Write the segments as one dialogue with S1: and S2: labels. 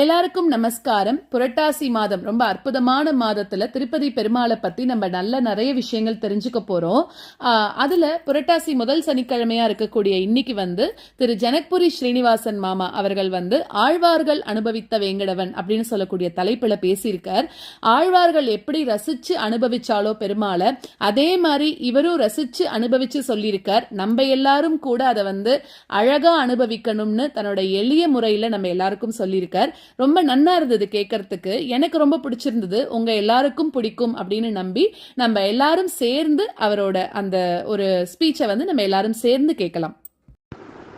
S1: எல்லாருக்கும் நமஸ்காரம். புரட்டாசி மாதம் ரொம்ப அற்புதமான மாதத்துல திருப்பதி பெருமாளை பத்தி நம்ம நல்ல நிறைய விஷயங்கள் தெரிஞ்சுக்க போறோம். அதுல புரட்டாசி முதல் சனிக்கிழமையா இருக்கக்கூடிய இன்னைக்கு வந்து திரு ஜனக்புரி ஸ்ரீனிவாசன் மாமா அவர்கள் வந்து ஆழ்வார்கள் அனுபவித்த வேங்கடவன் அப்படின்னு சொல்லக்கூடிய தலைப்புல பேசியிருக்கார். ஆழ்வார்கள் எப்படி ரசிச்சு அனுபவிச்சாலோ பெருமாளை அதே மாதிரி இவரும் ரசிச்சு அனுபவிச்சு சொல்லியிருக்கார். நம்ம எல்லாரும் கூட அதை வந்து அழகா அனுபவிக்கணும்னு தன்னோட எளிய முறையில நம்ம எல்லாருக்கும் சொல்லியிருக்கார். ரொம்ப நன்னா இருந்தது கேட்கறதுக்கு எனக்கு ரொம்ப பிடிச்சிருந்தது. உங்க எல்லாருக்கும் பிடிக்கும் அப்படின்னு நம்பி நம்ம எல்லாரும் சேர்ந்து அவரோட அந்த ஒரு ஸ்பீச்சை வந்து நம்ம எல்லாரும் சேர்ந்து கேட்கலாம்.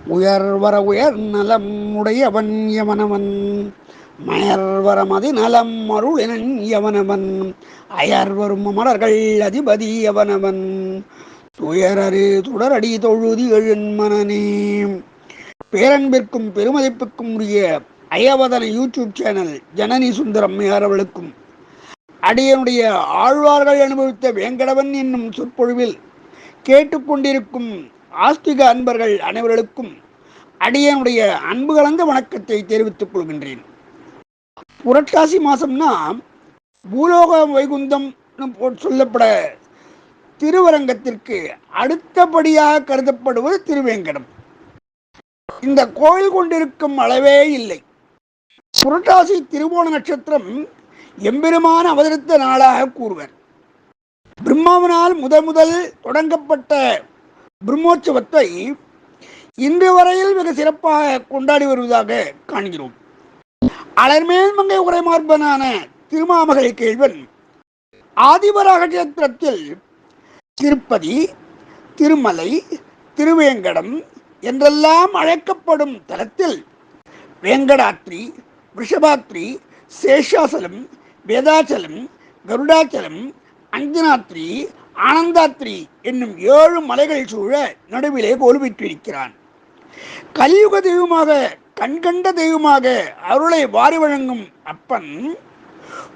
S2: உயர் வர உயர் நலம் உடையவன் யவனவன். மயர்வர மதி நலம் அருளினன் யவனவன். அயர்வரும் அமரர்கள் அதிபதி யவனவன். துயரரு தொடரடி தொழுதி எழுன் மனநே. பேரன்பிற்கும் பெருமதிப்புக்கும் உரிய அயவதன யூடியூப் சேனல் ஜனனி சுந்தரம் அவர்களுக்கும் அடியனுடைய ஆழ்வார்கள் அனுபவித்த வேங்கடவன் என்னும் சொற்பொழிவில் கேட்டுக்கொண்டிருக்கும் ஆஸ்திக அன்பர்கள் அனைவர்களுக்கும் அடியனுடைய அன்பு கலந்த வணக்கத்தை தெரிவித்துக் கொள்கின்றேன். புரட்டாசி மாசம்னா பூலோக வைகுந்தம் சொல்லப்பட திருவரங்கத்திற்கு அடுத்தபடியாக கருதப்படுவது திருவேங்கடம். இந்த கோயில் கொண்டிருக்கும் அளவே இல்லை. புரட்டாசி திருவோண நட்சத்திரம் எம்பெருமான அவதரித்த நாளாக கூறுவர். பிரம்மாவினால் முதல் முதல் தொடங்கப்பட்ட பிரம்மோற்சவத்தை இன்று வரையில் மிக சிறப்பாக கொண்டாடி வருவதாக காண்கிறோம். அலர்மேல் மங்கை உரைமார்பனான திருமாமகை கேள்வன் ஆதிபராக கஷேத்திரத்தில் திருப்பதி திருமலை திருவேங்கடம் என்றெல்லாம் அழைக்கப்படும் தலத்தில் வேங்கடாத்ரி விஷபாத்ரி சேஷாசலம் வேதாச்சலம் கருடாச்சலம் அஞ்சனாத்ரி ஆனந்தாத்ரி என்னும் ஏழு மலைகள் சூழ நடுவிலே கோலுவிட்டிருக்கிறான் கலியுக தெய்வமாக கண்கண்ட தெய்வமாக அருளை வாரி வழங்கும் அப்பன்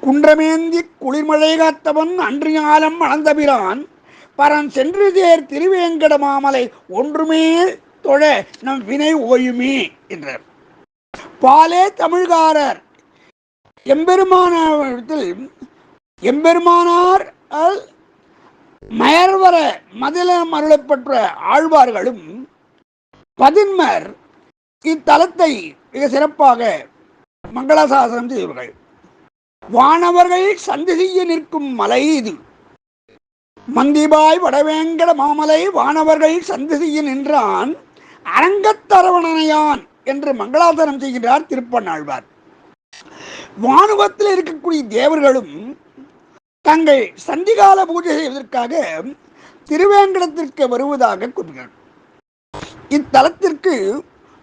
S2: குன்றமேந்தி குளிர்மழை காத்தவன் அன்று ஞாலம் அளந்தபிரான் பரன் சென்று தேர் திருவேங்கட மாமலை ஒன்றுமே தொழ நம் வினை ஓயுமே என்றார். பாலே தமிழ்காரர். எம்பெருமானத்தில் எம்பெருமானார் அல் மயர்வர மதிலம் அருளப்பெற்ற ஆழ்வார்களும் பதின்மர் இத்தலத்தை மிக சிறப்பாக மங்களாசாசனம் செய்தவர்கள். வானவர்கள் சந்தி செய்ய நிற்கும் மலை இது. மந்திபாய் வடவேங்கட மாமலை வானவர்கள் சந்தி செய்ய நின்றான். அரங்கத்தரவணையான் என்று மங்களாதாரம் செய்கின்றார் திருப்பண்ணாழ்வார். வானுகத்தில் இருக்கக்கூடிய தேவர்களும் தங்கள் சந்திகால பூஜை செய்வதற்காக திருவேங்கடத்திற்கு வருவதாக கூறுகிறார். இத்தலத்திற்கு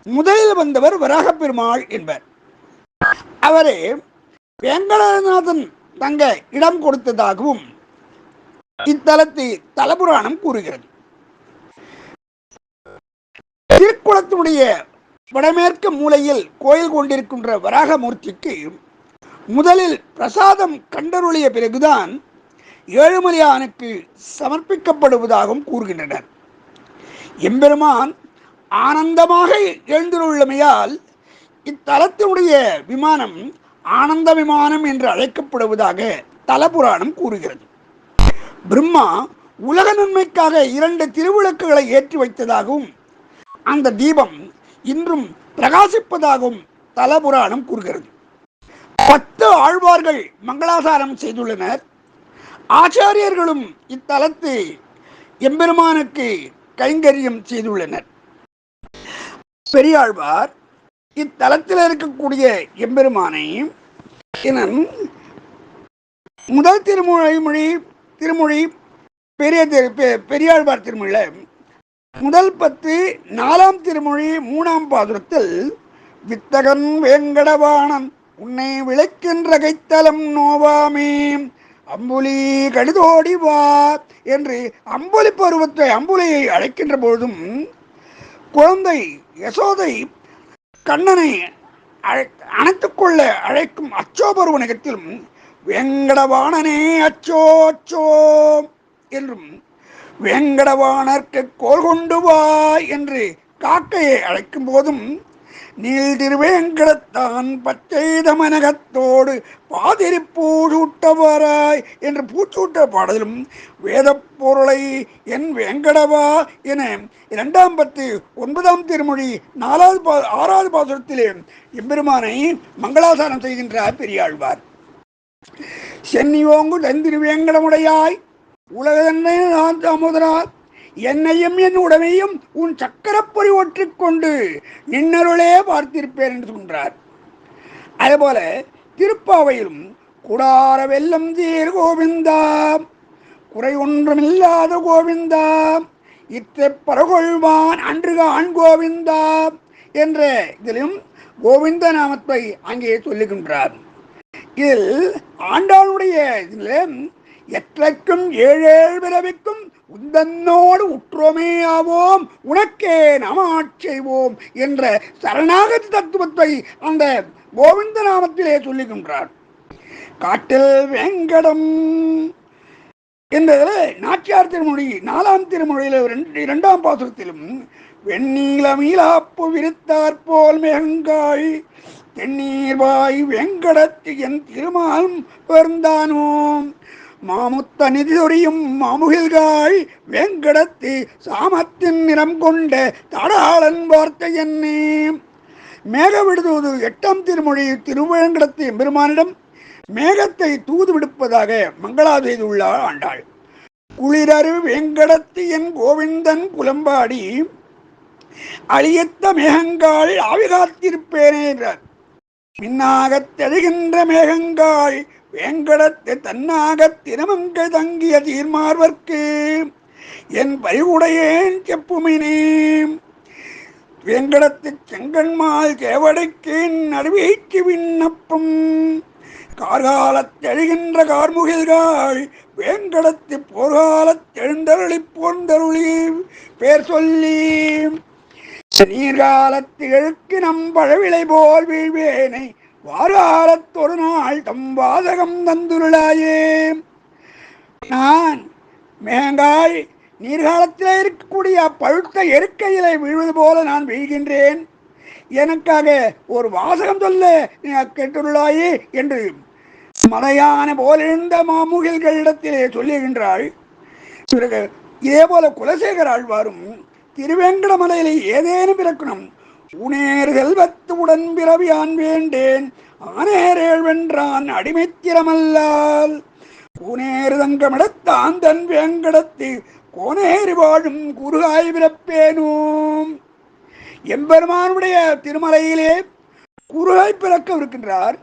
S2: முதலில் வந்தவர் வராக பெருமாள் என்பர். அவரே வேங்கடநாதன் தங்க இடம் கொடுத்ததாகவும் இத்தலத்தை தலபுராணம் கூறுகிறது. திருக்குளத்தினுடைய வடமேற்கு மூலையில் கோயில் கொண்டிருக்கின்ற வராகமூர்த்திக்கு முதலில் பிரசாதம் கண்டருளிய பிறகுதான் ஏழுமலையானுக்கு சமர்ப்பிக்கப்படுவதாகவும் கூறுகின்றனர். எம்பெருமான் ஆனந்தமாக எழுந்துள்ளமையால் இத்தலத்தினுடைய விமானம் ஆனந்த விமானம் என்று அழைக்கப்படுவதாக தலபுராணம் கூறுகிறது. பிரம்மா உலக நன்மைக்காக இரண்டு திருவிளக்குகளை ஏற்றி வைத்ததாகவும் அந்த தீபம் இன்றும் பிரகாசிப்பதாகவும் தலபுராணம் கூறுகிறது. பத்து ஆழ்வார்கள் மங்களாசாரம் செய்துள்ளனர். ஆச்சாரியர்களும் இத்தலத்து எம்பெருமானுக்கு கைங்கரியம் செய்துள்ளனர். பெரியாழ்வார் இத்தலத்தில் இருக்கக்கூடிய எம்பெருமானை இனம் முதல் திருமொழி மொழி திருமொழி பெரிய பெ- பெரியாழ்வார் திருமொழியில் முதல் பத்து நாலாம் திருமொழி மூணாம் பாதுரத்தில் வித்தகன் வேங்கடவாணன் உன்னை விளைக்கின்ற கைத்தலம் நோவாமே அம்புலி கடிதோடி வா என்று அம்புலி பருவத்தை அம்புலியை அழைக்கின்ற பொழுதும் குழந்தை யசோதை கண்ணனை அழை அணைத்துக் கொள்ள அழைக்கும் அச்சோ பருவனகத்திலும் வெங்கடவாணனே அச்சோ அச்சோ என்றும் வேங்கடவானர்க்கு கோல் கொண்டு வா என்று காக்கையை அழைக்கும் போதும் நீல் திருவேங்கடத்தான் பச்சை தமனகத்தோடு பாதிரி பூசூட்டவராய் என்று பூச்சூட்ட பாடலும் வேதப்பொருளை என் வேங்கடவா என இரண்டாம் பத்து ஒன்பதாம் திருமொழி நாலாவது பா ஆறாவது பாசுரத்திலே எம்பெருமானை மங்களாசாரம் செய்கின்றார் பெரியாழ்வார். சென்னியோங்கு தந்திருவேங்கடமுடையாய் உலகதன்னை நான் தாமோதரார் என்னையும் என் உடமையும் உன் சக்கரப்பொறி ஒற்றிக்கொண்டு நின்னருளே பார்த்திருப்பேன் என்று சொல்கிறார். அதுபோல திருப்பாவையிலும் குடார வெல்லம் தீர் கோவிந்தா குறை ஒன்றுமில்லாத கோவிந்தா இத்தை பரகொள்வான் அன்று ஆண் கோவிந்தா என்ற இதிலும் கோவிந்த நாமத்தை அங்கே சொல்லுகின்றார். இதில் ஆண்டாளுடைய இதில் எத்தனைக்கும் ஏழேழு பிறவிக்கும் உந்தன்னோடு உற்றோமே ஆவோம். உனக்கே நமாட் செய்வோம் என்ற சரணாகதி தத்துவத்தை அந்த கோவிந்த நாமத்திலே சொல்லுகின்றார். காட்டில் வெங்கடம் என்பதில் நாச்சியார் திருமொழி நாலாம் திருமொழியில் ரெண்டு இரண்டாம் பாசுரத்திலும் வெண்ணீல மீளாப்பு விரித்தாற் போல் மேகங்காய் தென்னீர்வாய் வெங்கடத்து என் திருமாலும் பிறந்தானோம் மாமுத்த நிதிதொரியும் மாமுகில்காய் வேங்கடத்து சாமத்தின் நிறம் கொண்ட தடாளன் வார்த்தை என்னே. மேக விடுதூது எட்டாம் திருமொழி திருவேங்கடத்து எம்பெருமானிடம் மேகத்தை தூது விடுப்பதாக மங்களா செய்துள்ளார் ஆண்டாள். குளிரரு வேங்கடத்து என் கோவிந்தன் புலம்பாடி அழியத்த மேகங்கால் ஆவி காத்திருப்பேனே என்றார். மின்னாகத் தெழுகின்ற மேகங்கால் வேங்கடத்து தன்னாக தினமங்கள் தங்கிய தீர்மார்வர்க்கு என் பரிவுடையேன் செப்புமினே வேங்கடத்து செங்கன்மால் கேவடைக்கு நடுவீச்சு விண்ணப்பம். கார்காலத்தெழுகின்ற கார்முகில்காள் வேங்கடத்து போர்காலத்தெழுந்தருளி போந்தருளி பேர் சொல்லி நீர்காலத்து எழுக்கு நம் பழவிளை போல் வீழ்வேனை வாராலத்தொரு நாள் தம் வாதகம் தந்துருளாயே. நான் மேங்காய் நீர்காலத்தில் இருக்கக்கூடிய பழுத்த எருக்கையிலே வீழ்வது போல நான் வீழ்கின்றேன். எனக்காக ஒரு வாசகம் சொல்ல நீ கேட்டுள்ளாயே என்று மலையான போலிருந்த மாமுகில்களிடத்திலே சொல்லுகின்றாள். பிறகு இதே போல குலசேகர் ஆழ்வாரும் திருவேங்கடமலையிலே ஏதேனும் பிறக்கணும் உனேர் செல்வத்து உடன் பிறவியான் வேண்டேன் ஆனேரேழ்வென்றான் அடிமைத்திரமல்லால். கூனேறு தங்கமிடத்தான் தன் வேங்கடத்து கோனேறி வாழும் குருகாய் பிறப்பேனும். எம்பெருமானுடைய திருமலையிலே குறுகாய் பிறக்கவிருக்கின்றார்.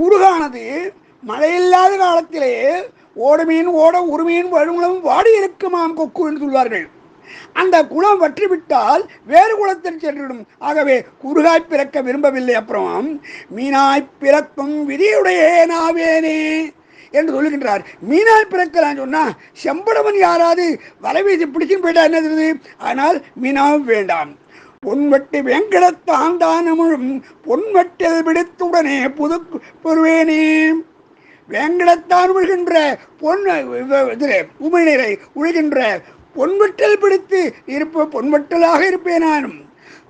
S2: குருகானது மழையில்லாத காலத்திலே ஓடுமீன் ஓட உருமீன் வழுங்குளம் வாடி இருக்குமாம் கொக்கு என்று சொல்வார்கள். அந்த குணம் வற்றிவிட்டால் வேறு குலத்தில் சென்றுவிடும் ஆகவே குறுகாய் பிறக்க விரும்பவில்லை. அப்புறம் மீனாய் பிறக்கும் விதியுடைய நாவேனே என்று சொல்லுகின்றார். மீனாய் பிறக்கலாம் சொன்னா செம்படவன் யாராவது வலைவீசி பிடிச்சுன்னு போயிட்டா என்னது ஆனால் மீனாவும் வேண்டாம். பொன்வெட்டு வெங்கடத்தான் தானமுழும் பொன்வெட்டில் விடுத்துடனே புது பெறுவேனே. வேங்கடத்தான் உழுகின்ற பொன் இதில் உமிழ்நீரை உழுகின்ற பொன்வெட்டல் பிடித்து இருப்ப பொன்வெட்டலாக இருப்பேன் நானும்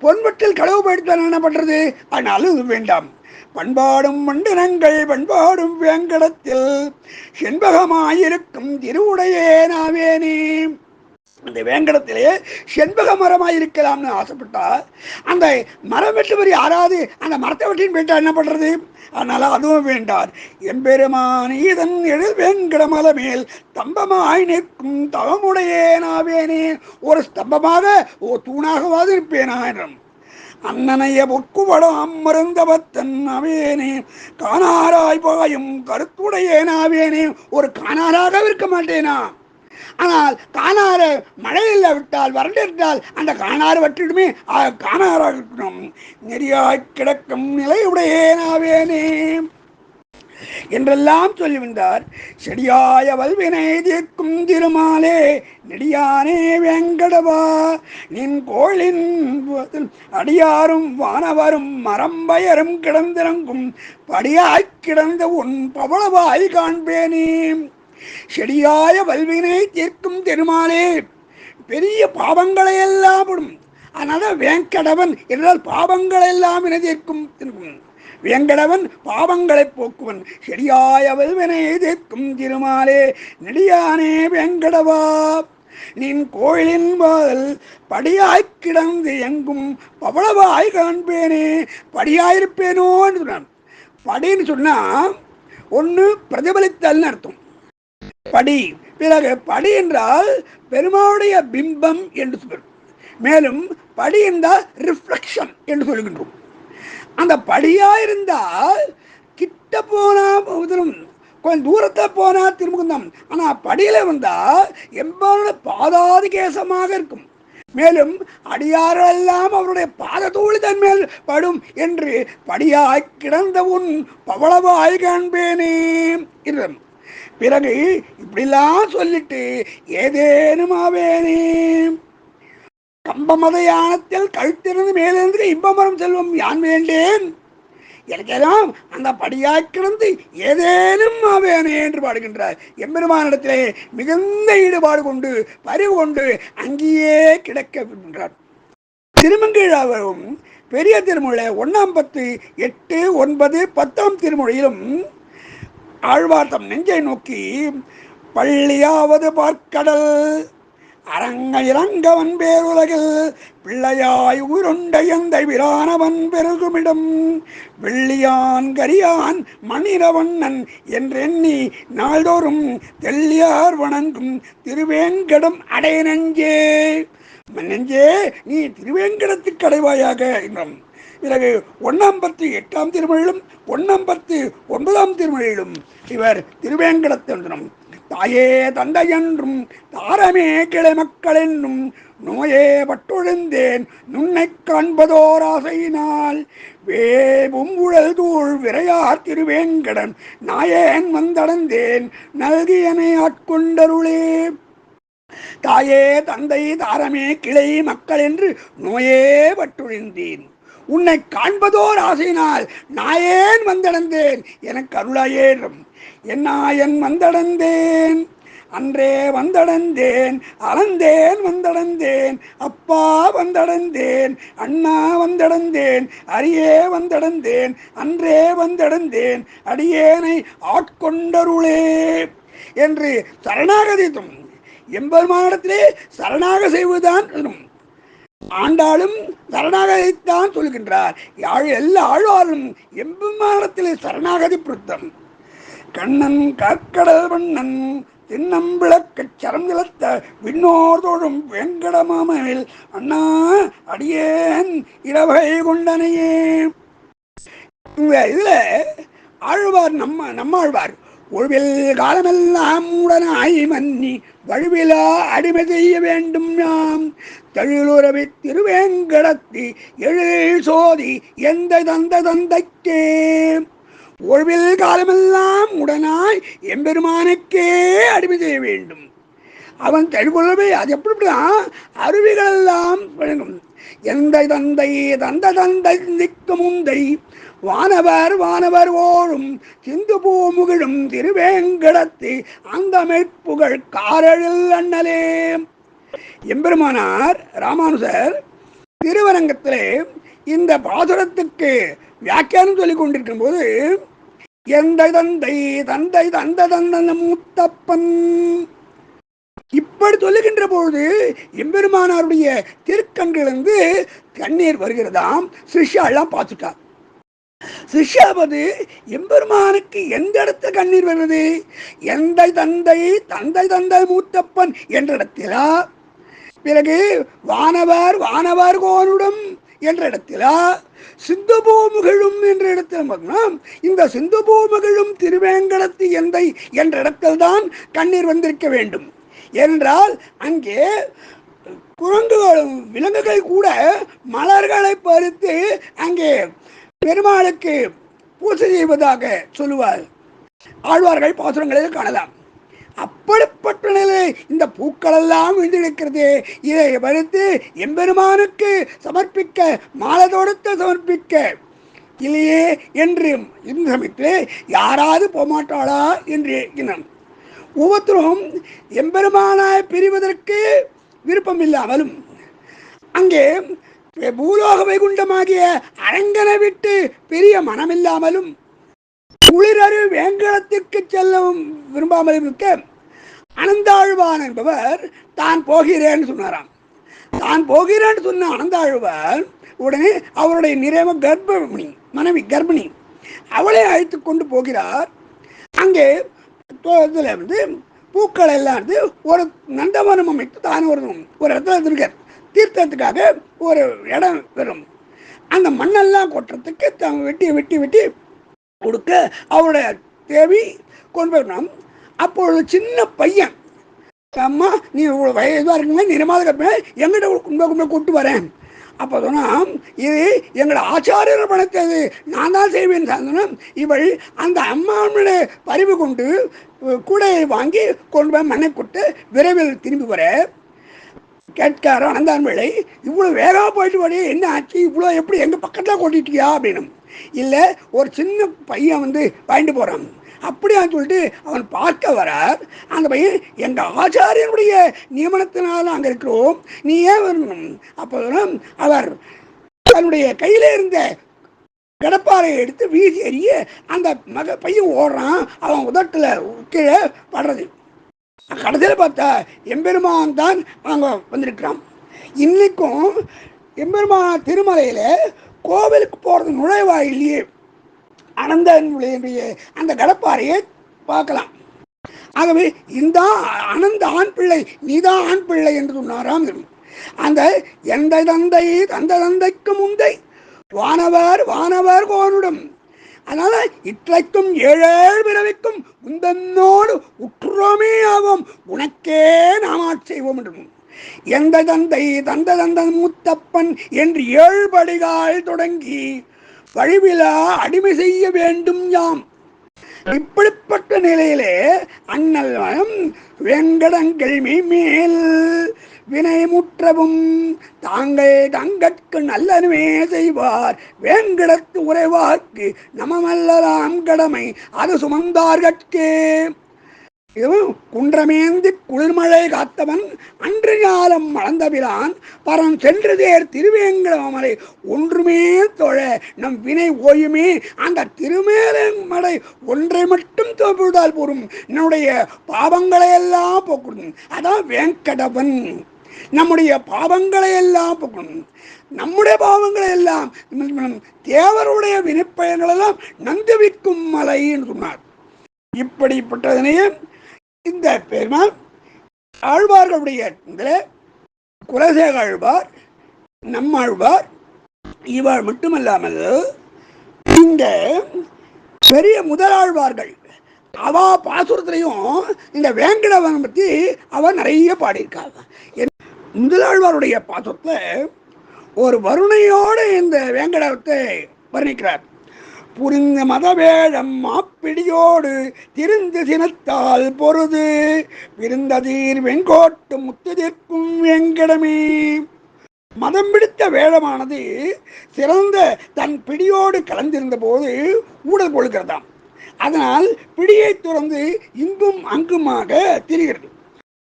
S2: பொன்வெட்டல் களவு படுத்த என்ன பண்றது? ஆனாலும் இது வேண்டாம். பண்பாடும் மண்டனங்கள் பண்பாடும் வேங்கடத்தில் செண்பகமாயிருக்கும் திருவுடையே நாவேனே அந்த வேங்கடத்திலே செண்பக மரமாக இருக்கலாம்னு ஆசைப்பட்டா அந்த மரம் வெட்டுவர் யாராவது அந்த மரத்தை வெட்டின்னு போயிட்டா என்ன பண்ணுறது அதனால் அதுவும் வேண்டார். எம்பெருமான் ஈதன் எழில் வேங்கடமல மேல் ஸ்தம்பமாய் நிற்கும் தவமுடையேனாவேனே ஒரு ஸ்தம்பமாக ஓ தூணாகவாது இருப்பேனா என்றும். அண்ணனைய பொக்குவடம் அம்மருந்தபத்தன் அவேனே காணாராய் பாயும் கருத்துடையேனாவேனே ஒரு காணாராக இருக்க மாட்டேனா? ஆனால் காணாறு மழையில் விட்டால் வறண்டிருந்தால் அந்த காணாறு வற்றிடுமே. காணாறாக இருக்கணும். நெறியாய் கிடக்கும் நிலையுடையேனாவேனே என்றெல்லாம் சொல்லி வந்தார் செடியாய வல்வினை தீர்க்கும் திருமாலே நெடியானே வெங்கடவா. நின் கோளின் அடியாரும் வானவரும் மரம்பயரும் கிடந்திறங்கும் படியாய்க் கிடந்த உன் பவளவாய் காண்பேனே. செடியாய வல்வினை தீர்க்கும் திருமாலே பெரிய பாவங்களை எல்லாம் விடும் அதனால வேங்கடவன் என்றால் பாவங்களை எல்லாம் என தீர்க்கும் திருக்கும். வேங்கடவன் பாவங்களை போக்குவன். செடியாய வல்வினை தீர்க்கும் திருமாலே. நெடியானே வேங்கடவா. நின் கோயிலின் வாதல் படியாய் கிடந்து எங்கும் பவளவாய் காண்பேனே. படியாயிருப்பேனோ என்று சொன்னான். படின்னு சொன்னா ஒன்று பிரதிபலித்தல்னு அர்த்தம். படி. பிறகு படி என்றால் பெருமாளுடைய பிம்பம் என்று சொல்லும் மேலும் படி என்றால் ரிஃப்ளெக்ஷன் என்று சொல்கின்றோம். அந்த படியா இருந்தால் கிட்ட போனா உதரும் கொஞ்சம் தூரத்தில் போனால் திருமுகந்தம் ஆனால் படியில் வந்தால் எம்பாரோட பாதாதி கேசமாக இருக்கும். மேலும் அடியாரெல்லாம் அவருடைய பாதத்தோடு தன் மேல் படும் என்று படியாய் கிடந்த உன் பவளவாய் காண்பேனே. என்றும் பிறகு இப்படிலாம் சொல்லிட்டு ஏதேனும் ஆவேனே. கம்பமத யானத்தில் கழுத்திருந்து மேலிருந்து இன்பமரம் செல்வம் யான் வேண்டேன்? எனக்கெல்லாம் அந்த படியாய் கிடந்து ஏதேனும் ஆவேனே என்று பாடுகின்றார். எம்பெருமானிடத்திலே மிகுந்த ஈடுபாடு கொண்டு பரிவு கொண்டு அங்கேயே கிடக்க விடுகின்றார் திருமங்கீழாவும் பெரிய திருமொழியில் ஒன்றாம் பத்து எட்டு ஒன்பது பத்தாம் திருமொழியிலும் ஆழ்வார் தம் நெஞ்சை நோக்கி பள்ளியாவது பார்க்கடல் அரங்க இறங்கவன் பேருலகில் பிள்ளையாய் உருண்ட எந்தை விரானவன் பெருகுமிடம் வெள்ளியான் கரியான் மணிரவண்ணன் என்றெண்ணி நாள்தோறும் தெல்லியார் வணங்கும் திருவேங்கடம் அடைய நெஞ்சே நெஞ்சே நீ திருவேங்கடத்துக்கு அடைவாயாக என்றும் பிறகு ஒன்னாம் பத்து எட்டாம் திருமொழியிலும் ஒன்னாம் பத்து ஒன்பதாம் திருமொழியிலும் இவர் திருவேங்கடத்தென்றும் தாயே தந்தை என்றும் தாரமே கிளை மக்கள் என்னும் நோயே பட்டொழுந்தேன் நுண்ணை காண்பதோர் ஆசையினால் வேவும் உழல் தூள் விரையார் திருவேங்கடன் நாயேன் வந்தடைந்தேன் நல்கியனை ஆட்கொண்டருளே. தாயே தந்தை தாரமே கிளை மக்கள் என்று நோயே பட்டுழிந்தேன். உன்னை காண்பதோர் ஆசையினால் நாயேன் வந்தடைந்தேன்? எனக்கு அருளாயேறும். என்னாயன் வந்தடைந்தேன்? அன்றே வந்தடைந்தேன். அளந்தேன் வந்தடைந்தேன். அப்பா வந்தடைந்தேன். அண்ணா வந்தடைந்தேன். அரியே வந்தடைந்தேன். அன்றே வந்தடைந்தேன். அடியேனை ஆட்கொண்டருளே என்று சரணாகதித்தும் எம்பெருமானிடத்திலே சரணாக செய்வதுதான் ஆண்டாலும் ஆண்டாளும் சரணாகதித்தான் சொல்கின்றார். யாழ் எல்லா ஆழ்வாரும் எம்பெருமானிடத்திலே சரணாகதி பொருத்தம். கண்ணன் கற்கடல் வண்ணன் தின்னம் விளக்கச் சரம் நிலத்த விண்ணோர் வெங்கடமாமனில் அண்ணா அடியேன் இரவை கொண்டனையே. இந்த ஆழ்வார் நம்ம நம்மாழ்வார். ஒழிவில் காலமெல்லாம் உடனாய் மன்னி வழுவிலா அடிமை செய்ய வேண்டும் யாம். தழிலுறவி திருவேங்கடத்தி எழில் சோதி எந்த தந்த தந்தைக்கே. ஒழிவில் காலமெல்லாம் உடனாய் எம்பெருமானுக்கே அடிமை செய்ய வேண்டும். அவன் தழுவுறவை அது எப்படின்னா அருவிகள் எல்லாம் வழங்கும் எந்த தந்தை தந்த தந்தை நிற்க முந்தை வானவர் வானவர் ஓடும். சிந்து பூமுகிழும் திருவேங்கடத்தி. அந்த மெய்ப்புகள் காரழில் அண்ணலே. எம்பெருமானார் ராமானுசர் திருவரங்கத்திலே இந்த பாசுரத்துக்கு வியாக்கியானம் சொல்லிக் கொண்டிருக்கும் போது எந்த தந்தை தந்தை தந்த தந்த மூத்தப்பன். இப்படி சொல்லுகின்ற பொழுது எம்பெருமானாருடைய திருக்கண்களிலிருந்து கண்ணீர் வருகிறதாம் சிஷ்யாலாம் பார்த்துட்டார். சிஷ்யாவது எம்பெருமானுக்கு எந்த இடத்துல கண்ணீர் வருது எந்த தந்தை தந்தை தந்தை மூத்தப்பன் என்ற இடத்திலா? பிறகு வானவர் வானவர் கோனுடம் என்ற இடத்திலா? சிந்து பூமுகிழும் என்ற இடத்தில் பார்த்தோம் இந்த சிந்து பூமுகிழும் திருவேங்கடத்து எந்தை என்ற இடத்தில் தான் கண்ணீர் வந்திருக்க வேண்டும். என்றால் அங்கே குரங்குகளும் விலங்குகள் கூட மலர்களை பறித்து அங்கே பெருமாளுக்கு பூஜை செய்வதாக சொல்லுவார். ஆழ்வார்கள் பாசுரங்களில் காணலாம். அப்படிப்பட்ட நிலை இந்த பூக்களெல்லாம் விழுந்திருக்கிறது. இதை பறித்து எம்பெருமானுக்கு சமர்ப்பிக்க மாலை தொடுத்து சமர்ப்பிக்க இல்லையே என்று இந்த சமயத்தில் யாராவது போகமாட்டாளா என்று எண்ணினான் உபத்ரோகம் எம்பெருமானாய் பிரிவதற்கு விருப்பம் இல்லாமலும் அங்கே பூலோக வைகுண்டமாகிய அரங்கனை விட்டு பெரிய மனமில்லாமலும் குளிரரு வேங்கடத்திற்கு செல்லவும் விரும்பாமலும் இருக்க அனந்தாழ்வான் என்பவர் தான் போகிறேன்னு சொன்னாராம். தான் போகிறேன்னு சொன்ன அனந்தாழ்வார் உடனே அவருடைய நிறைவ கர்ப்பிணி மனைவி கர்ப்பிணி அவளை அழைத்து கொண்டு போகிறார். அங்கே தோட்டத்தில் வந்து பூக்கள் எல்லாம் வந்து ஒரு நந்தவனம் அமைத்து தான் ஒரு ஒரு இடத்துல இருக்கார் தீர்த்தத்துக்காக ஒரு இடம் வரும். அந்த மண்ணெல்லாம் கொட்டுறதுக்கு தான் வெட்டி வெட்டி வெட்டி கொடுக்க அவருடைய தேவி கொண்டு போயிடணும். அப்பொழுது சின்ன பையன் அம்மா நீ இவ்வளோ வயதாக இருக்குங்க நிறமாத கற்பனை எங்கிட்ட கும்ப கும்ப கூட்டு வரேன். அப்போ சொன்னால் இது எங்களை ஆச்சாரியர் பணத்தது நான் தான் செய்வேன் சொன்னால் இவள் அந்த அம்மாவுடைய பரிவு கொண்டு கூடையை வாங்கி கொண்டு போய் மண்ணை கொட்டு விரைவில் திரும்பி வர. கேட்கார அனந்தான் இவ்வளோ வேகமாக போயிட்டு வரையே என்ன ஆச்சு? இவ்வளோ எப்படி எங்கள் பக்கத்தில் கொட்டிட்டியா? அப்படின்னு இல்லை ஒரு சின்ன பையன் வந்து வாங்கிட்டு போகிறான் அப்படியான்னு சொல்லிட்டு அவன் பார்க்க வர அந்த பையன் எங்கள் ஆச்சாரியனுடைய நியமனத்தினால் அங்கே இருக்கிறோம். நீ ஏன் வரணும். அப்போ அவர் தன்னுடைய கையில இருந்த கடப்பாறையை எடுத்து வீசி எறிய அந்த மக பையன் ஓடுறான். அவன் உதட்டில் கீழே படுறது. கடைசியில் பார்த்தா எம்பெருமான் தான் அங்கே வந்திருக்கிறான். இன்னைக்கும் எம்பெருமான் திருமலையில் கோவிலுக்கு போகிறது நுழைவாயிலேயே அனந்தனுடைய அந்த கடப்பாறையை பார்க்கலாம். ஆகவே இந்த அனந்த ஆண் பிள்ளை நீதான் ஆண் பிள்ளை என்று சொன்னாராம் அந்த எந்த தந்தை தந்த தந்தைக்கு முந்தை வானவர் வானவர் கோனுடும். அதனால இற்றைக்கும் ஏழேழு பிறவிக்கும் முந்தன்னோடு உற்றுரோமே ஆகும் உனக்கே நாம் செய்வோம் என்றும் எந்த தந்தை தந்த தந்த முத்தப்பன் என்று ஏழ்படிகால் தொடங்கி வழிவிலா அடிமை செய்ய வேண்டும் யாம். இப்படிப்பட்ட நிலையிலே அண்ணல் வெங்கடங்கள் மேல் வினைமுற்றவும் தாங்கள் தங்கட்கு நல்லனுமே செய்வார். வேங்கடத்து உறைவார்க்கு நமமல்லலாம் கடமை. அது சுமந்தார்கட்கே. இதுவும் குன்றமேந்தி குளிர்மழை காத்தவன் அன்று ஞாலம் மலர்ந்தபிரான் பரம் சென்று தேர் திருவேங்கடமலை ஒன்றுமே தொழ நம் வினை ஓயுமே அந்த திருமேலமலை ஒன்றை மட்டும் தோப்பிவிட்டால் போரும். நம்முடைய பாவங்களை எல்லாம் போக்கணும் அதான் வேங்கடவன். நம்முடைய பாவங்களை எல்லாம் போக்கணும் நம்முடைய பாவங்களை எல்லாம் தேவருடைய வினைப்பயன்கள் எல்லாம் நந்துவிக்கும் மலைன்னு சொன்னார். இப்படிப்பட்டதனையே இந்த பெருமான் ஆழ்வார்களுடைய இதில் குலசேக ஆழ்வார் நம்மாழ்வார் இவர் மட்டுமல்லாமல் இந்த பெரிய முதலாழ்வார்கள் அவா பாசுரத்திலையும் இந்த வேங்கடவன் பற்றி அவர் நிறைய பாடியிருக்காங்க. முதலாழ்வாருடைய பாசுரத்தில் ஒரு வருணையோடு இந்த வேங்கடவத்தை வர்ணிக்கிறார். புரிந்த மதவேழம் மாப்பிடியோடு திருந்து சினத்தால் பொருது. விருந்ததீர் வெங்கோட்டு முத்துதிர்க்கும் வெங்கடமே. மதம் பிடித்த வேழமானது சிறந்த தன் பிடியோடு கலந்திருந்த போது ஊடல் கொள்கிறதாம் அதனால் பிடியை துறந்து இங்கும் அங்குமாக திரிகிறது.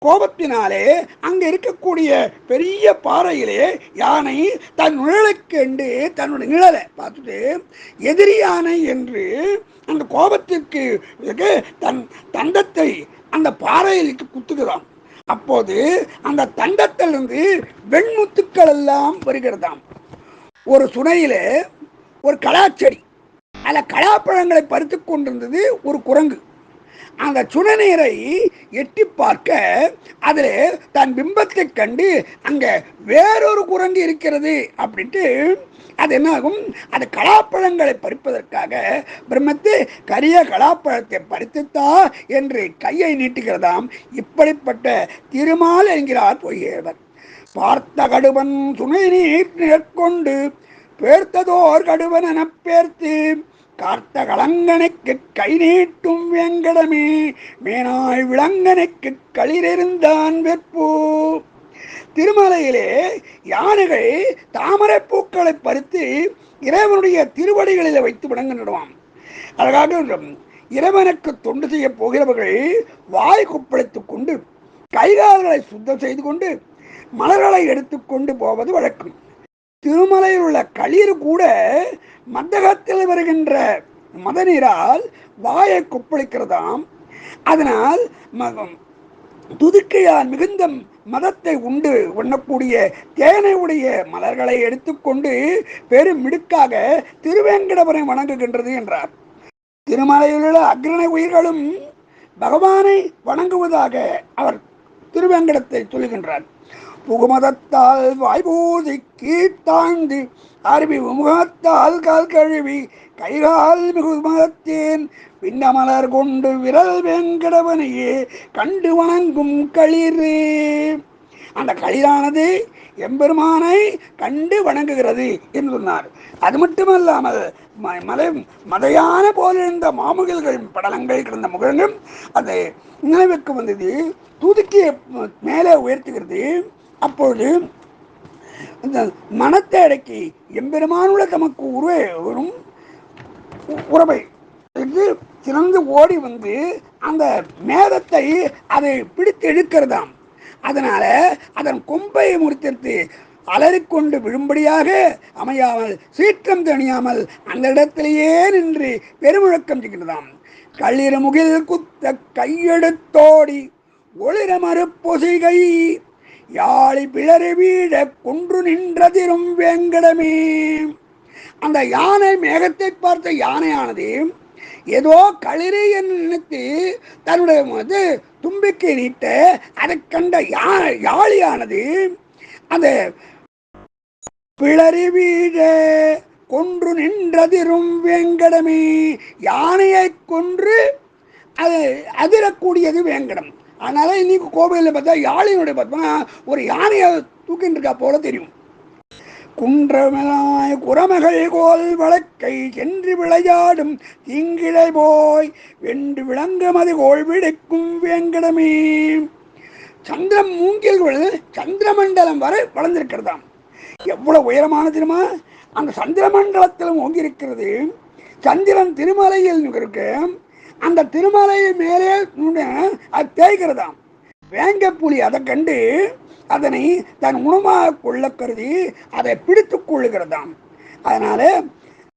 S2: கோபத்தினாலே அங்கே இருக்கக்கூடிய பெரிய பாறையிலே யானை தன் நிழலுக்கு என்று தன்னுடைய நிழலை பார்த்துட்டு எதிரி யானை என்று அந்த கோபத்திற்கு தன் தந்தத்தை அந்த பாறையில் குத்துகிறான். அப்போது அந்த தண்டத்திலிருந்து வெண்முத்துக்கள் எல்லாம் வருகிறதாம். ஒரு சுனையில் ஒரு கலாச்செடி. அதில் கலாப்பழங்களை பறித்து கொண்டிருந்தது ஒரு குரங்கு. அந்த சுடநீரை எட்டி பார்க்க அதில் தன் பிம்பத்தை கண்டு அங்கே வேறொரு குரங்கு இருக்கிறது அப்படின்ட்டு அது என்னாகும்? அது கலாப்பழங்களை பறிப்பதற்காக பிரம்மத்து கரிய கலாப்பழத்தை பறித்துத்தா என்று கையை நீட்டுகிறதாம். இப்படிப்பட்ட திருமால் என்கிறார் பொய்யேவர். பார்த்த கடுவன் துணை நீர் மேற்கொண்டு பேர்த்ததோர் கடுவன் என பேர்த்து கார்த்தகலங்கனுக்கு கை நீட்டும் வேங்கடமே மேனாய் விலங்கனுக்கு களிரெறிந்தான் வெப்பூ திருமலையிலே யானைகள் தாமரை பூக்களை பறித்து இறைவனுடைய திருவடிகளில் வைத்து விளங்குகின்றவாம் அழகாக இறைவனுக்கு தொண்டு செய்ய போகிறவர்கள் வாய் குப்பளித்துக் கொண்டு கைகால்களை சுத்தம் செய்து கொண்டு மலர்களை எடுத்துக்கொண்டு போவது வழக்கம். திருமலையில் உள்ள களிர் கூட மந்தகத்தில் வருகின்ற மதநீரால் வாயை கொப்பளிக்கிறதாம். அதனால் துதுக்கையால் மிகுந்த மதத்தை உண்டு உண்ணக்கூடிய தேனை உடைய மலர்களை எடுத்துக்கொண்டு பெரும் மிடுக்காக திருவேங்கடவரை வணங்குகின்றது என்றார். திருமலையில் உள்ள அக்ரண உயிர்களும் பகவானை வணங்குவதாக அவர் திருவேங்கடத்தை சொல்கின்றார் புகுமதத்தால் வாய்பூதி கீழ்த்தாண்டி அருவி முகத்தால் கால் கழுவி கைகால் மிகுமதத்தேன் பின்னமலர் கொண்டு விரல் வெங்கடவனையே கண்டு வணங்கும் களிரே. அந்த களிரானது எம்பெருமானை கண்டு வணங்குகிறது என்று சொன்னார். அது மட்டுமல்லாமல் ம- மலை மதையான போலிருந்த மாமுகில்கள் படலங்கள் கிடந்த முகங்களும் அது நினைவுக்கு வந்தது. தூதுக்கிய மேலே உயர்த்துகிறது. அப்பொழுது இந்த மனத்தை அடக்கி எம்பெருமானுள்ள தமக்கு உருவே வரும் உறவை இது சிறந்து ஓடி வந்து அந்த மேதத்தை அதை பிடித்து இழுக்கிறதாம். அதனால அதன் கொம்பை முறித்தெடுத்து அலறிக்கொண்டு விழும்படியாக அமையாமல் சீற்றம் தணியாமல் அந்த இடத்திலேயே நின்று பெருமுழக்கம் செய்கின்றதாம். கள்ளிர முகில் குத்த கையெடுத்தோடி ஒளிர மறுப்பொசிகை யாழி பிளறி வீழ குன்று நின்றதிரும் வேங்கடமே. அந்த யானை மேகத்தை பார்த்த யானையானது ஏதோ களிறு என்று நினைத்து தன்னுடைய வந்து தும்பிக்கை நீட்ட அதை கண்ட யா யாழியானது அந்த பிளறி வீழ கொன்று நின்றதிரும் வேங்கடமே. யானையை கொன்று அது அதிரக்கூடியது வேங்கடம். அதனால இன்னைக்கு கோவிலில் பார்த்தா யாழினுடைய பார்த்தோம்னா ஒரு யானையை தூக்கிட்டு இருக்கா போல தெரியும். குன்றமலாய் குரமகள் கோல் வழக்கை சென்று விளையாடும் தீங்கிழை போய் வென்று விளங்குமது கோல் விடுக்கும் வேங்கடமே. மூங்கில் உள்ளது சந்திரமண்டலம் வரை வளர்ந்திருக்கிறதாம். எவ்வளவு உயரமான தெரியுமா? அந்த சந்திரமண்டலத்திலும் ஓங்கி இருக்கிறது சந்திரன் திருமலையில் இருக்கு அந்த திருமலையை மேலே அது தேய்கிறதாம் வேங்கப்புலி அதை கண்டு அதனை தன் உணவாக கொள்ள கருதி அதை பிடித்து கொள்ளுகிறதாம். அதனால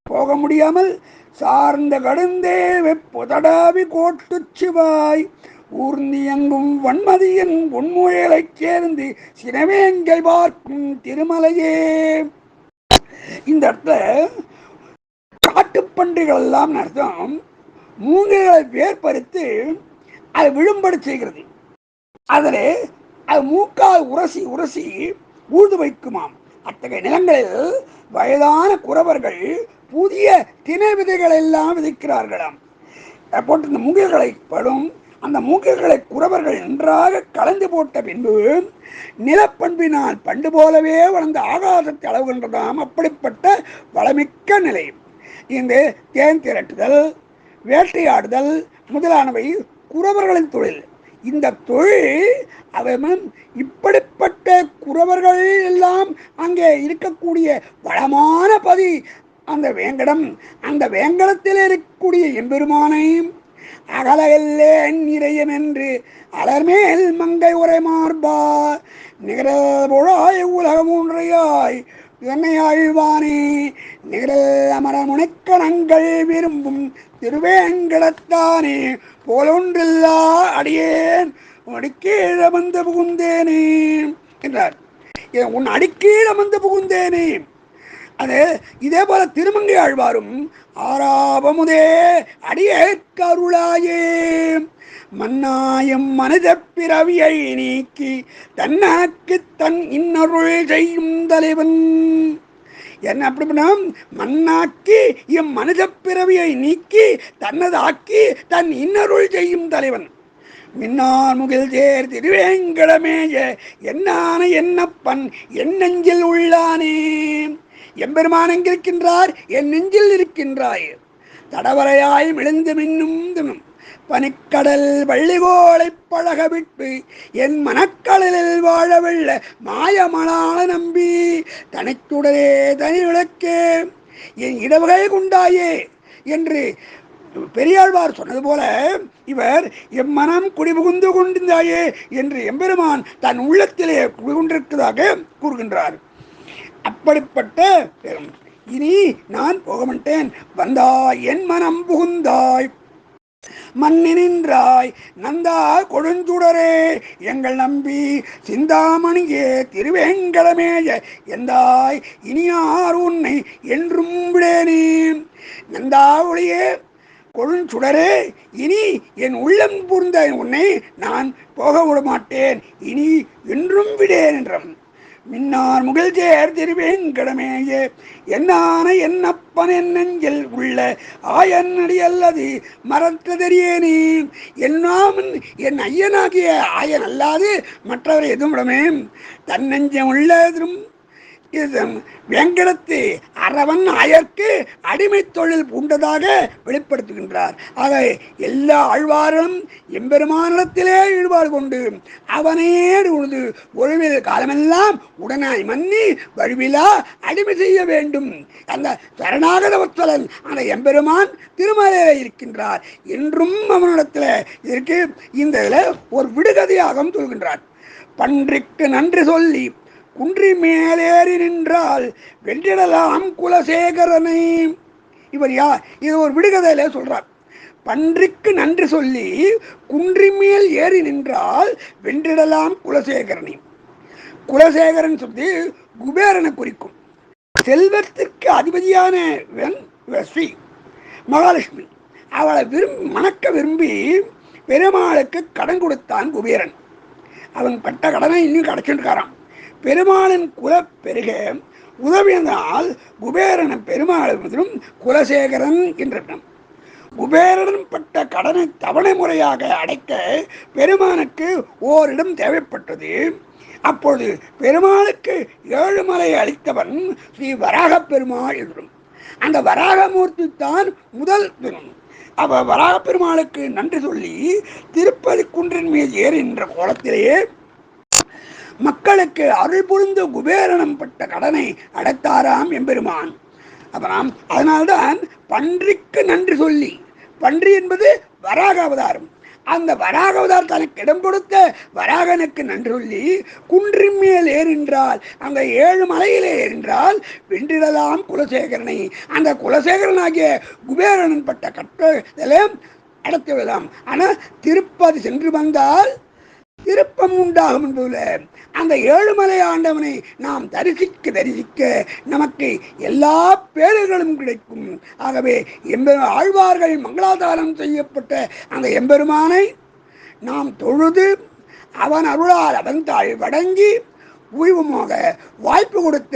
S2: போக முடியாமல் சார்ந்த கடுந்தே வெப்புதடாவி கோட்டு சிவாய் ஊர்ந்தி எங்கும் வன்மதியின் உண்முயலைச் சேர்ந்து சினவேங்கை பார்க்கும் திருமலையே. இந்த இடத்துல காட்டுப்பன்றிகள் எல்லாம் அர்த்தம். மூங்கில்களை வேர்பறித்து அதை விழும்படி செய்கிறது. அதில் அது மூக்கால் உரசி உரசி ஊழ்ந்து வைக்குமாம். அத்தகைய நிலங்களில் வயதான குறவர்கள் புதிய திணை விதைகளை எல்லாம் விதைக்கிறார்களாம் போட்டு இந்த மூங்கில்களை படும் அந்த மூங்கில்களை குறவர்கள் நன்றாக கலந்து போட்ட பின்பு நிலப்பண்பினால் பண்டு போலவே வளர்ந்த ஆகாசத்தை அளவுகின்றதாம். அப்படிப்பட்ட வளமிக்க நிலை. இந்த தேன் திரட்டுதல் வேட்டையாடுதல் முதலானவை குறவர்களின் தொழில். இந்த தொழில் அவன் இப்படிப்பட்ட குறவர்கள் எல்லாம் அங்கே இருக்கக்கூடிய வளமான பதி. அந்த வேங்கடம் அந்த வேங்கடத்தில் இருக்கக்கூடிய எம்பெருமானையும் அகலகல்லேன் இறையம் என்று அலர்மேல் மங்கை உரை மார்பா நிகர உலகம் ஒன்றையாய் என்னை ஆழ்வானே நிழல் அமர முனைக்கணங்கள் விரும்பும் திருவேங்கடத்தானே போலொன்றில்லா அடியேன் அடிக்கீழ வந்து புகுந்தேனே என்றார். ஏன் உன் அடிக்கீழ வந்து புகுந்தேனே. அது இதே போல திருமங்கை ஆழ்வாரும் ஆறாவமுதே அடியே கருளாயே மன்னாயம் மனித பிறவியை நீக்கி தன்னாக்கு தன் இன்னருள் செய்யும் தலைவன். என்ன அப்படி பண்ணா மண்ணாக்கி எம் மனித பிறவியை நீக்கி தன்னதாக்கி தன் இன்னருள் செய்யும் தலைவன். மின்னார் முகில் தேர் திருவேங்கடமேய என்னான என்னப்பன் என் நெஞ்சில் உள்ளானே. எம்பெருமான் எங்கிருக்கின்றார்? என் நெஞ்சில் இருக்கின்றாய். தடவரையாய் விழுந்து மின்னும் தினும் பனிக்கடல் வள்ளிகோளை பழக விட்டு என் மனக்கடலில் வாழவெள்ள மாயமலான நம்பி தனிச்சுடரே தனி விளக்கே. என் இடவகை குண்டாயே என்று பெரியாழ்வார் சொன்னது போல இவர் எம்மனம் குடிபுகுந்து கொண்டிருந்தாயே என்று எம்பெருமான் தன் உள்ளத்திலே குடிகொண்டிருக்கிறதாக கூறுகின்றார். அப்படிப்பட்ட பெரும். இனி நான் போக மாட்டேன். வந்தாய் என் மனம் புகுந்தாய். மண்ணினின்றாய் நந்தா கொடுஞ்சுடரே. எங்கள் நம்பி சிந்தாமணியே திருவேங்கடமேய எந்தாய் இனியார் உன்னை என்றும் விடேனே. நந்தா ஒளியே கொழுஞ்சுடரே இனி என் உள்ளம் புரிந்த உன்னை நான் போக விட மாட்டேன். இனி என்றும் விடேன் என்றான். மின்னார் முகில் சேர் திருவேங்கடமேயே. என்னான என்னப்பன் என்னெஞ்சில் உள்ள ஆயனடி அல்லது மறக்க தெரியேனே என்னாமன் என் ஐயனாகிய ஆயன் அல்லாது மற்றவர் எதுவும் விடமே. தன்னெஞ்சம் உள்ள உள்ளதும் இது வெங்கடத்து அரவன் அயற்கு அடிமை தொழில் பூண்டதாக வெளிப்படுத்துகின்றார். ஆக எல்லா ஆழ்வாரும் எம்பெருமானிடத்திலே ஈடுபாடு கொண்டு அவனே உழுது ஒழுவில் காலமெல்லாம் உடனாய் மன்னி வழுவிலா அடிமை செய்ய வேண்டும். அந்த சரணாகத வத்சலன் அந்த எம்பெருமான் திருமலையில் இருக்கின்றார். என்றும் அவனிடத்தில் இருக்கு. இந்த இதில் ஒரு விடுகதையாகவும் சொல்கின்றார். பன்றிக்கு நன்றி சொல்லி குன்றி மேலேறி நின்றால் வென்றிடலாம் குலசேகரனை. இவர் யார் இது ஒரு விடுகதையில சொல்றார். பன்றிக்கு நன்றி சொல்லி குன்றி மேல் ஏறி நின்றால் வென்றிடலாம் குலசேகரனை. குலசேகரன் சொல்லி குபேரனை குறிக்கும். செல்வத்திற்கு அதிபதியான வெண் ஸ்ரீ மகாலட்சுமி. அவளை விரும்பி மணக்க விரும்பி பெருமாளுக்கு கடன் கொடுத்தான் குபேரன். அவன் பட்ட கடனை இன்னும் கிடைச்சிருக்காராம் பெருமாளின் குலப் பெருக. உதவியதால் குபேரன பெருமாளும் குலசேகரன் என்றிடம் குபேரனும் பட்ட கடனை தவணை முறையாக அடைக்க பெருமானுக்கு ஓரிடம் தேவைப்பட்டது. அப்பொழுது பெருமாளுக்கு ஏழுமலை அளித்தவன் ஸ்ரீ வராகப் பெருமாள் என்றும் அந்த வராகமூர்த்தி தான் முதல் பெரும் அவ வராக பெருமாளுக்கு நன்றி சொல்லி திருப்பதி குன்றின் மீது ஏறுகின்ற கோலத்திலேயே மக்களுக்கு அருள் புரிந்து குபேரணம் பட்ட கடனை அடைத்தாராம் எம்பெருமான். அப்புறம் அதனால்தான் பன்றிக்கு நன்றி சொல்லி பன்றி என்பது வராக அவதாரம். அந்த வராக அவதார் தனக்கு இடம் கொடுத்த வராகனுக்கு நன்றி சொல்லி குன்றின் மேல் ஏறின்றால் அந்த ஏழு மலையிலே ஏறின்றால் வென்றிடலாம் குலசேகரனை. அந்த குலசேகரனாகிய குபேரனன் பட்ட கட்டளை அடைத்து விடலாம். ஆனால் திருப்பதி சென்று வந்தால் திருப்பம் உண்டாகும் என்பதுல அந்த ஏழுமலை ஆண்டவனை நாம் தரிசிக்க தரிசிக்க நமக்கு எல்லா பேரர்களும் கிடைக்கும். ஆகவே எம்பெரு ஆழ்வார்கள் மங்களாதாரம் செய்யப்பட்ட அந்த எம்பெருமானை நாம் தொழுது அவன் அருளால் அவன் தாழ் வடங்கி ஓய்வுமாக வாய்ப்பு கொடுத்த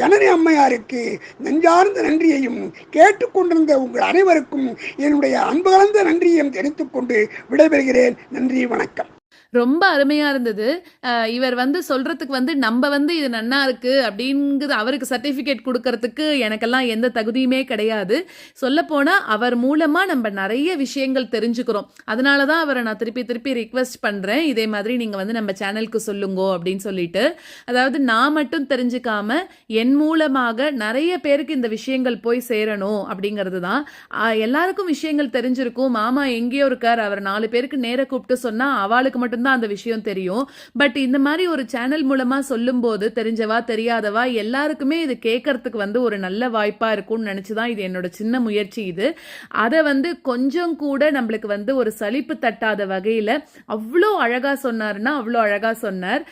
S2: ஜனனி அம்மையாருக்கு நெஞ்சார்ந்த நன்றியையும் கேட்டுக்கொண்டிருந்த உங்கள் அனைவருக்கும் என்னுடைய அன்பு கலந்த நன்றியையும் தெரிவித்துக் கொண்டு விடைபெறுகிறேன். நன்றி வணக்கம்.
S1: ரொம்ப அருமையாக இருந்தது. இவர் வந்து சொல்கிறதுக்கு வந்து நம்ம வந்து இது நன்னா இருக்குது அப்படிங்கிறது அவருக்கு சர்டிஃபிகேட் கொடுக்கறதுக்கு எனக்கெல்லாம் எந்த தகுதியுமே கிடையாது. சொல்லப்போனால் அவர் மூலமாக நம்ம நிறைய விஷயங்கள் தெரிஞ்சுக்கிறோம். அதனால தான் அவரை நான் திருப்பி திருப்பி ரிக்வெஸ்ட் பண்ணுறேன் இதே மாதிரி நீங்கள் வந்து நம்ம சேனலுக்கு சொல்லுங்கோ அப்படின்னு சொல்லிட்டு. அதாவது நான் மட்டும் தெரிஞ்சுக்காம என் மூலமாக நிறைய பேருக்கு இந்த விஷயங்கள் போய் சேரணும் அப்படிங்கிறது தான். எல்லாருக்கும் விஷயங்கள் தெரிஞ்சிருக்கும். மாமா எங்கேயோ இருக்கார். அவர் நாலு பேருக்கு நேர கூப்பிட்டு சொன்னால் அவளுக்கு மட்டும் மட்டும்தான் அந்த விஷயம் தெரியும். பட் இந்த மாதிரி ஒரு சேனல் மூலமா சொல்லும்போது தெரிஞ்சவா தெரியாதவா எல்லாருக்குமே இது கேட்கறதுக்கு வந்து ஒரு நல்ல வாய்ப்பா இருக்கும்னு நினைச்சுதான் இது என்னோட சின்ன முயற்சி இது. அதை வந்து கொஞ்சம் கூட நம்மளுக்கு வந்து ஒரு சலிப்பு தட்டாத வகையில அவ்வளோ அழகா சொன்னார்னா அவ்வளோ அழகா சொன்னார்.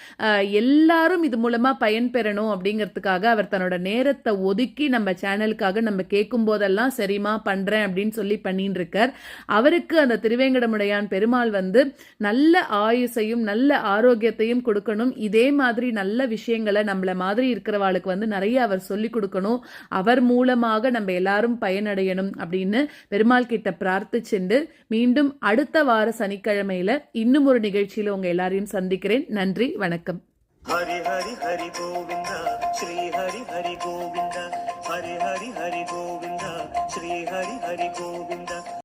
S1: எல்லாரும் இது மூலமா பயன்பெறணும் அப்படிங்கிறதுக்காக அவர் தன்னோட நேரத்தை ஒதுக்கி நம்ம சேனலுக்காக நம்ம கேட்கும் போதெல்லாம் சரிமா பண்றேன் அப்படின்னு சொல்லி பண்ணிட்டு இருக்கார். அவருக்கு அந்த திருவேங்கடமுடையான் பெருமாள் வந்து நல்ல ஆயுசையும் நல்ல ஆரோக்கியத்தையும் கொடுக்கணும். இதே மாதிரி நல்ல விஷயங்களை நம்மள மாதிரி இருக்கிறவாளுக்கு வந்து நிறைய அவர் சொல்லி கொடுக்கணும். அவர் மூலமாக நம்ம எல்லாரும் பயனடையணும் அப்படின்னு பெருமாள் கிட்ட பிரார்த்திச்சுண்டு மீண்டும் அடுத்த வார சனிக்கிழமையில இன்னும் ஒரு நிகழ்ச்சியில உங்க எல்லாரையும் சந்திக்கிறேன். நன்றி வணக்கம்.
S3: ஹரி ஹரி ஹரி கோவிந்தா. ஸ்ரீ ஹரி ஹரி கோவிந்தா. ஹரி ஹரி ஹரி கோவிந்தா. ஸ்ரீ ஹரி ஹரி கோவிந்தா.